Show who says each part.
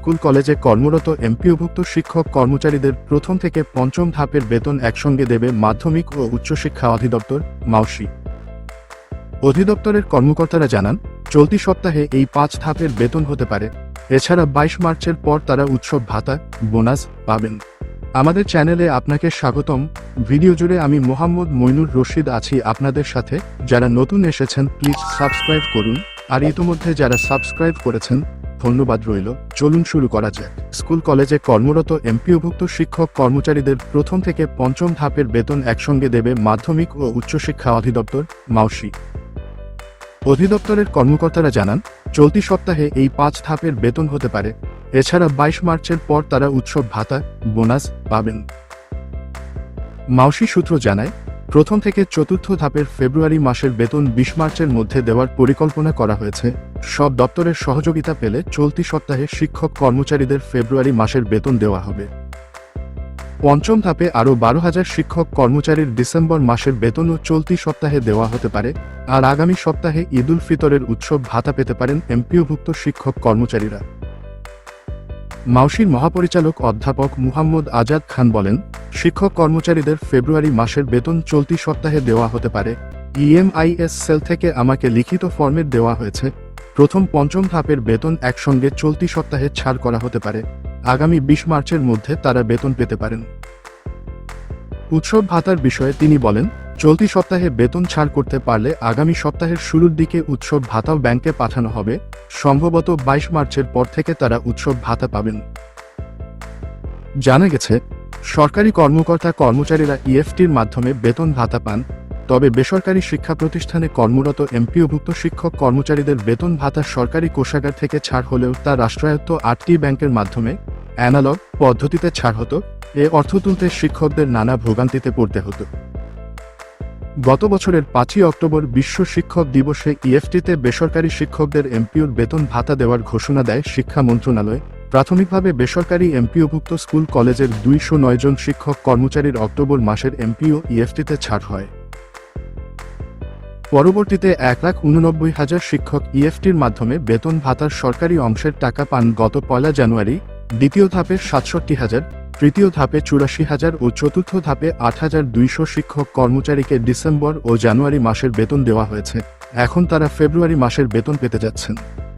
Speaker 1: School কলেজে কর্মরত এমপিওভুক্ত শিক্ষক কর্মচারীদের প্রথম থেকে পঞ্চম ধাপের বেতন একসঙ্গে দেবে মাধ্যমিক ও উচ্চশিক্ষা অধিদপ্তর, মাউসি। অধিদপ্তরের কর্মকর্তারা জানান, চলতি সপ্তাহে এই পাঁচ ধাপের বেতন হতে পারে। এছাড়া বাইশ মার্চের পর তারা উৎসব ভাতা, বোনাস পাবেন। আমাদের চ্যানেলে আপনাকে স্বাগতম। ভিডিও জুড়ে আমি মোহাম্মদ মইনুর রশিদ আছি আপনাদের সাথে। যারা নতুন এসেছেন, প্লিজ সাবস্ক্রাইব করুন। আর ইতিমধ্যে যারা সাবস্ক্রাইব করেছেন ধন্যবাদ রইল। চলুন শুরু করা যাক। স্কুল কলেজে কর্মরত এমপিওভুক্ত শিক্ষক কর্মচারীদের প্রথম থেকে পঞ্চম ধাপের বেতন একসঙ্গে দেবে মাধ্যমিক ও উচ্চশিক্ষা অধিদপ্তর, মাউসি। অধিদপ্তরের কর্মকর্তারা জানান, চলতি সপ্তাহে এই পাঁচ ধাপের বেতন হতে পারে। এছাড়া বাইশ মার্চের পর তারা উৎসব ভাতা, বোনাস পাবেন। মাউসি সূত্র জানায় প্রথম থেকে চতুর্থ ধাপের ফেব্রুয়ারি মাসের বেতন বিশ মার্চের মধ্যে দেওয়ার পরিকল্পনা করা হয়েছে। সব দপ্তরের সহযোগিতা পেলে চলতি সপ্তাহে শিক্ষক কর্মচারীদের ফেব্রুয়ারি মাসের বেতন দেওয়া হবে। পঞ্চম ধাপে আরও বারো হাজার শিক্ষক কর্মচারীর ডিসেম্বর মাসের বেতনও চলতি সপ্তাহে দেওয়া হতে পারে। আর আগামী সপ্তাহে ঈদুল ফিতরের উৎসব ভাতা পেতে পারেন এমপিওভুক্ত শিক্ষক কর্মচারীরা। মাউসির মহাপরিচালক অধ্যাপক মুহাম্মদ আজাদ খান বলেন, শিক্ষক কর্মচারীদের ফেব্রুয়ারি মাসের বেতন চলতি সপ্তাহে দেওয়া হতে পারে। ইএমআইএস সেল থেকে আমাকে লিখিত ফর্মের দেওয়া হয়েছে। প্রথম পঞ্চম ধাপের বেতন একসঙ্গে চলতি সপ্তাহে ছাড় করা হতে পারে। আগামী বিশ মার্চের মধ্যে তারা বেতন পেতে পারেন। উৎসব ভাতার বিষয়ে তিনি বলেন চলতি সপ্তাহে বেতন ছাড় করতে পারলে আগামী সপ্তাহের শুরুর দিকে উৎসব ভাতাও ব্যাংকে পাঠানো হবে। সম্ভবত বাইশ মার্চের পর থেকে তারা উৎসব ভাতা পাবেন। জানা গেছে, সরকারি কর্মকর্তা কর্মচারীরা ইএফটির মাধ্যমে বেতন ভাতা পান, তবে বেসরকারি শিক্ষা প্রতিষ্ঠানে কর্মরত এমপিওভুক্ত শিক্ষক কর্মচারীদের বেতন ভাতা সরকারি কোষাগার থেকে ছাড় হলেও তা রাষ্ট্রায়ত্ত আটটি ব্যাংকের মাধ্যমে, অ্যানালগ পদ্ধতিতে ছাড় হতো। এ অর্থ তুলতে শিক্ষকদের নানা ভোগান্তিতে পড়তে হতো। গত বছরের পাঁচই অক্টোবর বিশ্ব শিক্ষক দিবসে ইএফটিতে বেসরকারি শিক্ষকদের এমপিওর বেতন ভাতা দেওয়ার ঘোষণা দেয় শিক্ষা মন্ত্রণালয়। প্রাথমিকভাবে বেসরকারি এমপিওভুক্ত স্কুল কলেজের দুইশো নয় জন শিক্ষক কর্মচারীর অক্টোবর মাসের এমপিও ইএফটিতে ছাড় হয়। পরবর্তীতে এক লাখ উননব্বই হাজার শিক্ষক ইএফটির মাধ্যমে বেতন ভাতার সরকারি অংশের টাকা পান গত পয়লা জানুয়ারি, দ্বিতীয় ধাপে সাতষট্টি হাজার তৃতীয় ধাপে চুরাশি হাজার ও চতুর্থ ধাপে আট হাজার দুইশো শিক্ষক কর্মচারীকে ডিসেম্বর ও জানুয়ারি মাসের বেতন দেওয়া হয়েছে। এখন তারা ফেব্রুয়ারি মাসের বেতন পেতে যাচ্ছেন।